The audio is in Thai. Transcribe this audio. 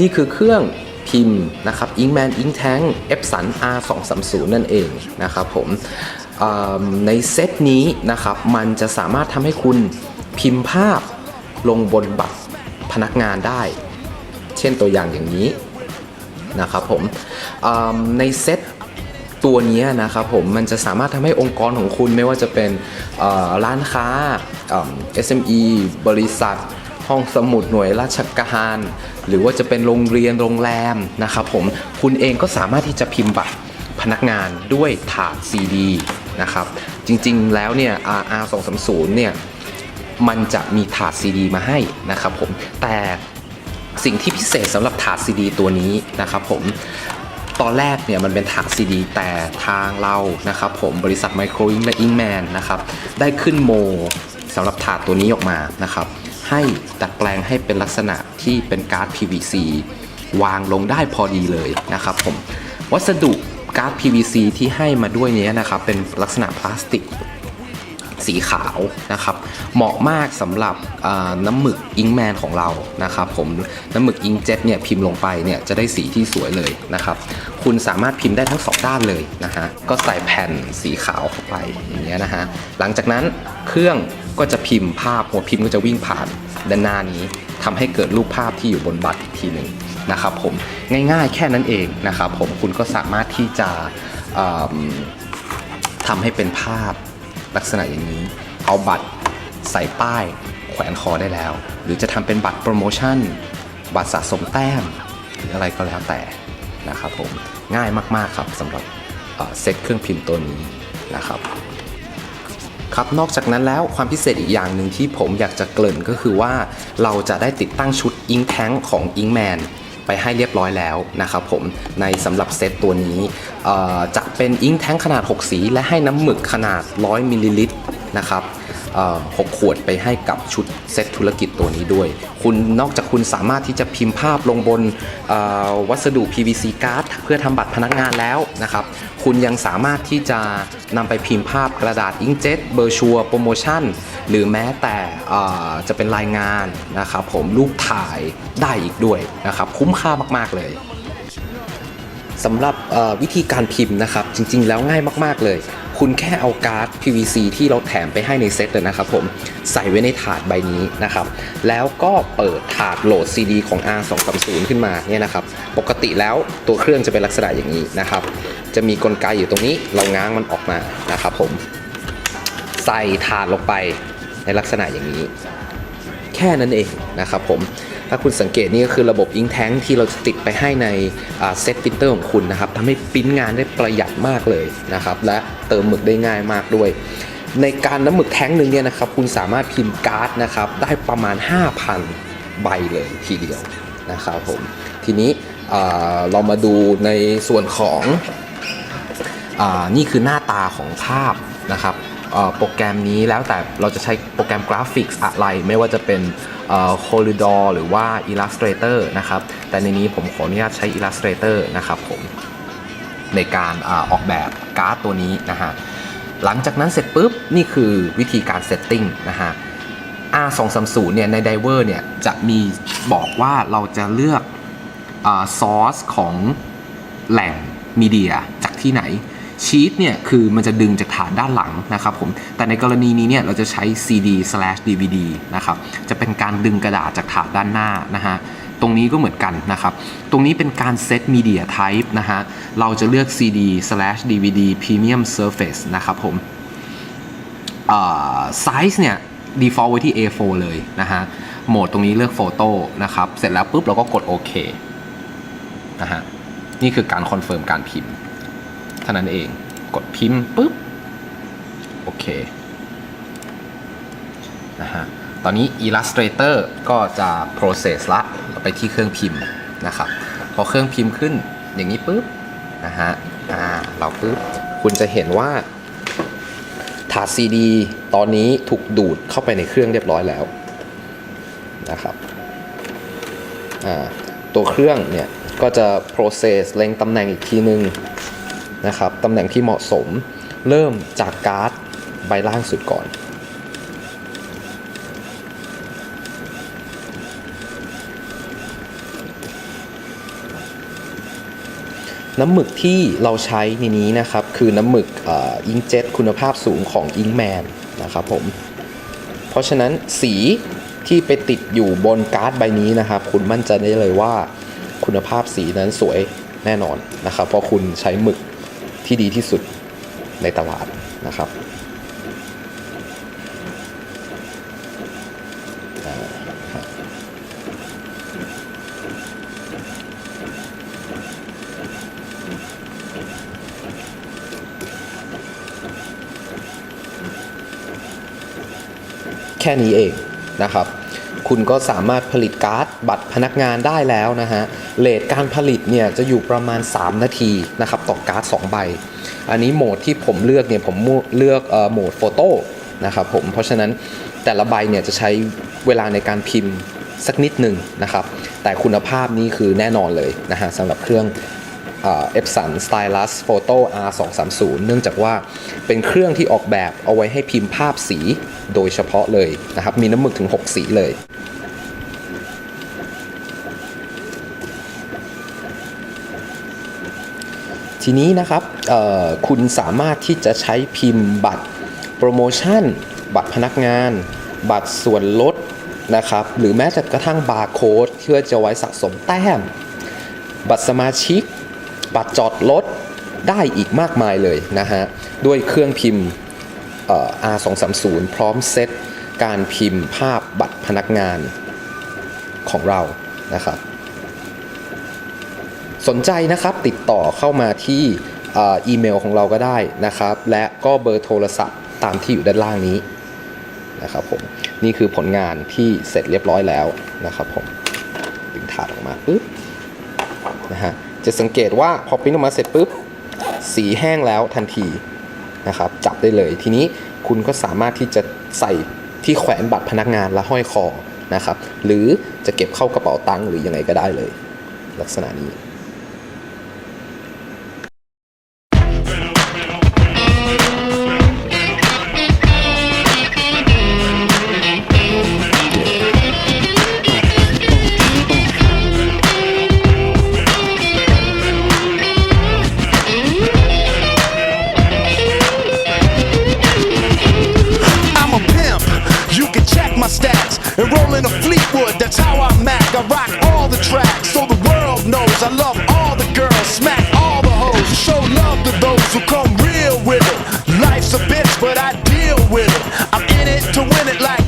นี่คือเครื่องพิมพ์นะครับ Inkman Ink Tank Epson R230 นั่นเองนะครับผมในเซตนี้นะครับมันจะสามารถทำให้คุณพิมพ์ภาพลงบนบัตรพนักงานได้ เช่นตัวอย่างอย่างนี้นะครับผมในเซตตัวนี้นะครับผมมันจะสามารถทำให้องค์กรของคุณไม่ว่าจะเป็นร้านค้า SME บริษัท ห้องสมุดหน่วยราชการ หรือว่าจะเป็นโรงเรียนโรงแรมนะครับผมคุณเองก็สามารถที่จะพิมพ์บัตรพนักงานด้วยถาด CD นะครับจริงๆแล้วเนี่ย RR 230เนี่ยมันจะมีถาด CD มาให้นะครับผมแต่สิ่งที่พิเศษสำหรับถาด CD ตัวนี้นะครับผมตอนแรกเนี่ยมันเป็นถาด CD แต่ทางเรานะครับผมบริษัท Micro Ink และ Inkman นะครับได้ขึ้นโมสำหรับถาดตัวนี้ออกมานะครับ ให้ดัดแปลงให้เป็นลักษณะที่เป็นการ์ด PVC วางลงได้พอดีเลยนะครับผมวัสดุการ์ด PVC ที่ให้มาด้วยเนี้ยนะครับเป็นลักษณะพลาสติกสีขาวนะครับเหมาะมากสำหรับน้ำหมึกอิงแมนของเรานะครับผมน้ำหมึกอิงเจ็ตเนี่ยพิมพ์ลงไปเนี่ยจะได้สีที่สวยเลยนะครับคุณสามารถพิมพ์ได้ทั้งสองด้านเลยนะฮะก็ใส่แผ่นสีขาวเข้าไปอย่างเงี้ยนะฮะหลังจากนั้นเครื่อง ก็จะพิมพ์ภาพหัวพิมพ์ก็จะวิ่งผ่านด้านหน้านี้ทำให้เกิดรูปภาพที่อยู่บนบัตรอีกทีหนึ่งนะครับผมง่ายๆแค่นั้นเองนะครับผมคุณก็สามารถที่จะอ่าทำให้เป็นภาพลักษณะอย่างนี้ เอาบัตรใส่ป้าย แขวนคอได้แล้ว หรือจะทำเป็นบัตรโปรโมชั่น บัตรสะสมแต้มหรืออะไรก็แล้วแต่นะครับผมง่ายมากๆครับสำหรับเอ่อเซตเครื่องพิมพ์ตัวนี้นะครับ ครับนอกจากนั้นแล้วความพิเศษอีกอย่างหนึ่งที่ผมอยากจะเกริ่นก็คือว่า เราจะได้ติดตั้งชุดอิงแท้งของอิงแมนไปให้เรียบร้อยแล้วนะครับผมในสำหรับเซตตัวนี้จะเป็นอิงแท้งขนาด 6 สี และให้น้ำหมึกขนาด 100มิลลิลิตรนะครับ 6 ขวดไปให้กับชุดเซตธุรกิจตัวนี้ด้วย คุณนอกจากคุณสามารถที่จะพิมพ์ภาพลงบนวัสดุ PVC card เพื่อทำบัตรพนักงานแล้วนะครับ คุณยังสามารถที่จะนำไปพิมพ์ภาพกระดาษอิงเจ็ตเบอร์ชัวโปรโมชั่น หรือแม้แต่จะเป็นรายงานนะครับผมรูปถ่ายได้อีกด้วยนะครับคุ้มค่ามากๆเลยสำหรับวิธีการพิมพ์นะครับ จริง ๆ แล้วง่ายมาก ๆ เลย คุณแค่เอาการ์ด PVC ที่เราแถมไปให้ในเซตเลยนะครับผมใส่ไว้ในถาดใบนี้นะครับแล้วก็เปิดถาดโหลด CD ของ R230 ขึ้นมาเนี่ยนะครับปกติแล้วตัวเครื่องจะเป็นลักษณะอย่างนี้นะครับจะมีกลไกอยู่ตรงนี้เราง้างมันออกมานะครับผมใส่ถาดลงไปในลักษณะอย่างนี้ แค่นั้นเองนะครับผม ถ้าคุณสังเกตนี่ก็คือระบบ Ink Tank ที่เราจะติดไปให้ในเซตพิมพ์เตอร์ของคุณนะครับทำให้ปริ้นงานได้ประหยัดมากเลยนะครับและเติมหมึกได้ง่ายมากด้วย ในการน้ำหมึกแท้งหนึ่งเนี่ยนะครับคุณสามารถพิมพ์การ์ดนะครับได้ประมาณ 5,000 ใบเลยทีเดียวนะครับผมทีนี้เรามาดูในส่วนของอนี่คือหน้าตาของภาพนะครับโปรแกรมนี้แล้วแต่เราจะใช้โปรแกรมกราฟิกอะไรไม่ว่าจะเป็น เอ่อ Corridor หรือว่า Illustrator นะครับ แต่ในนี้ผมขออนุญาตใช้ Illustrator นะครับผมในการอออกแบบการ์ดตัวนี้นะฮะ หลังจากนั้นเสร็จปุ๊บ นี่คือวิธีการเซตติ้งนะฮะ R230 เนี่ยในไดเวอร์เนี่ยจะมีบอกว่าเราจะเลือกซอสของแหล่งมีเดียจากที่ไหนชีตเนี่ยคือมันจะดึงจาก ฐานด้านหลังนะครับผม แต่ในกรณีนี้เนี่ยเราจะใช้ CD slash DVD นะครับ จะเป็นการดึงกระดาษจากฐานด้านหน้านะฮะ ตรงนี้ก็เหมือนกันนะครับ ตรงนี้เป็นการเซต Media Type นะฮะ เราจะเลือก CD slash DVD Premium Surface นะครับผมไซส์เนี่ย default ไว้ที่ A4 เลยนะฮะ โหมดตรงนี้เลือกโฟโต้นะครับ เสร็จแล้วปุ๊บเราก็กดโอเคนะฮะ นี่คือการคอนเฟิร์มการพิมพ์ เท่านั้นเอง กดพิมพ์ปุ๊บ โอเคนะฮะตอนนี้ Illustrator ก็จะ process ละเราไปที่เครื่องพิมพ์นะครับพอเครื่องพิมพ์ขึ้นอย่างนี้ปุ๊บนะฮะอ่าเราปุ๊บคุณจะเห็นว่าถาดซีดีตอนนี้ถูกดูดเข้าไปในเครื่องเรียบร้อยแล้วนะครับอ่าตัวเครื่องเนี่ยก็จะ process เล็งตำแหน่งอีกทีนึงนะครับตำแหน่งที่เหมาะสม เริ่มจากการ์ด ใบล่างสุดก่อน น้ำหมึกที่เราใช้ในนี้นะครับ คือน้ำหมึกอิงเจ็ตคุณภาพสูงของอิงแมนนะครับผม เพราะฉะนั้นสีที่ไปติดอยู่บนการ์ดใบนี้นะครับ คุณมั่นใจได้เลยว่าคุณภาพสีนั้นสวยแน่นอนนะครับ เพราะคุณใช้หมึกที่ดีที่สุดในตลาดนะครับ ค่นี้เองนะครับ คุณก็สามารถผลิตการ์ดบัตรพนักงานได้แล้วนะฮะเลทการผลิตเนี่ยจะอยู่ประมาณ 3 นาทีนะครับต่อการ์ด2ใบ อันนี้โหมดที่ผมเลือกเนี่ยผมเลือกโหมดโฟโต้นะครับผมเพราะฉะนั้นแต่ละใบเนี่ยจะใช้เวลาในการพิมพ์สักนิดหนึ่งนะครับ แต่คุณภาพนี้คือแน่นอนเลยนะฮะสำหรับเครื่อง เอฟสัน Stylus Photo R230 เนื่องจากว่าเป็นเครื่องที่ออกแบบเอาไว้ให้พิมพ์ภาพสีโดยเฉพาะเลยนะครับ มีน้ำหมึกถึง 6 สีเลยทีนี้นะครับคุณสามารถที่จะใช้พิมพ์บัตรโปรโมชั่น บัตรพนักงาน บัตรส่วนลดนะครับ หรือแม้แต่กระทั่งบาร์โค้ดเพื่อจะไว้สะสมแต้ม บัตรสมาชิก บัตรจอดรถได้อีกมากมายเลยนะฮะ ด้วยเครื่องพิมพ์เอ่อ R230 พร้อมเซตการพิมพ์ภาพบัตรพนักงานของเรานะครับสนใจนะครับติดต่อเข้ามาที่เอ่ออีเมลของเราก็ได้นะครับ และก็เบอร์โทรศัพท์ตามที่อยู่ด้านล่างนี้นะครับผมนี่คือผลงานที่เสร็จเรียบร้อยแล้วนะครับผมดึงถาดออกมาปึ๊บนะฮะ จะสังเกตว่าพอปริ้นออกมาเสร็จปุ๊บสีแห้งแล้วทันทีนะครับจับได้เลย ทีนี้คุณก็สามารถที่จะใส่ที่แขวนบัตรพนักงานและห้อยคอนะครับหรือจะเก็บเข้ากระเป๋าตังค์หรือยังไงก็ได้เลย ลักษณะนี้ I love all the girls, smack all the hoes, show love to those who come real with it. Life's a bitch, but I deal with it. I'm in it to win it like